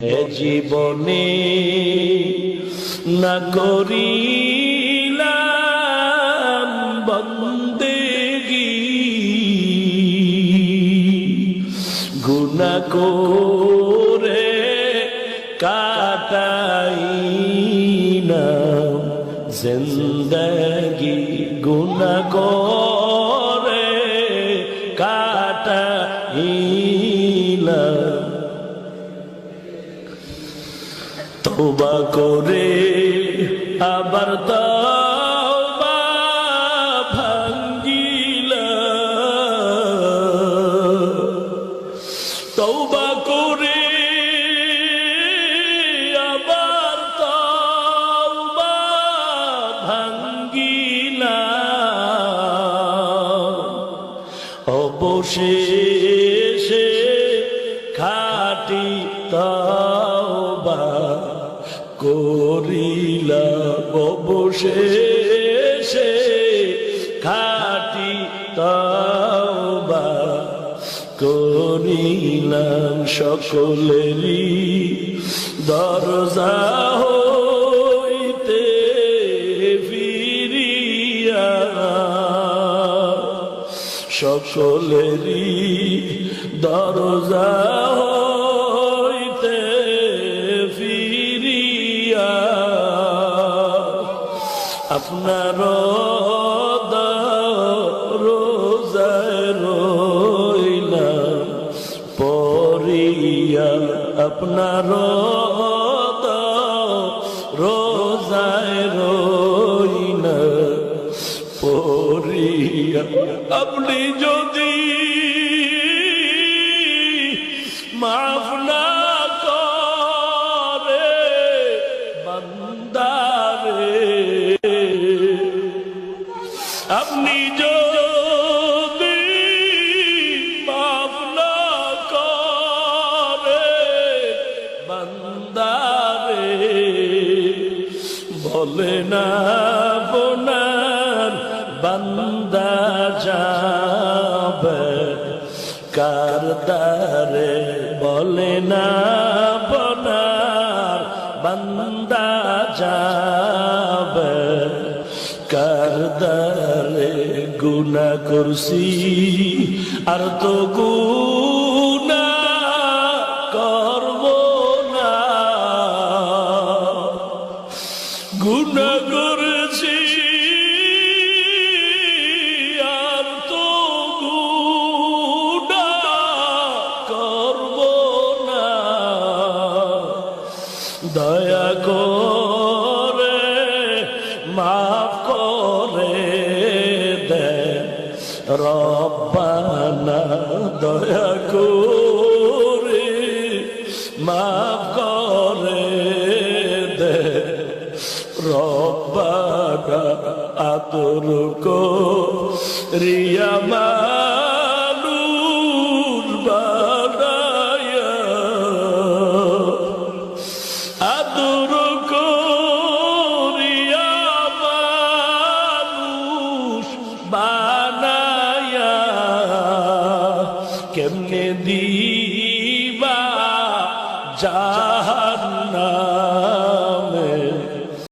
জীবনে না করিলাম করে কাটাই না জিন্দগি। গুনা করে তোবা করে আবার তওবা ভাঙ্গিলা তওবা করে আবার তওবা ভাঙ্গিলা অবশেষে খাটি তাওবা অবশেষে খাটি তাওবা করিলাম সকলেরই দরজা হইতে ফিরিয়া। সকলেরই দরজা আপনার রোজায় রইলাম পরিয়া আপনার রোজায় রইনা পরিয়া আপনি যদি আপনি যদি মাফ না করে বান্দারে বলে না বোনার বান্দা যাবে কারদারে বলে না কারদারে গুনা করছি, আর তো গুনা করব না। গুনা করেছি, আর তো গুনা করব না। দয়া করে মাফ করে রব্বানা দয়া করে মাফ করে দে। রব্বানা আতর কো রিয়া মানুষ কেমনে দিই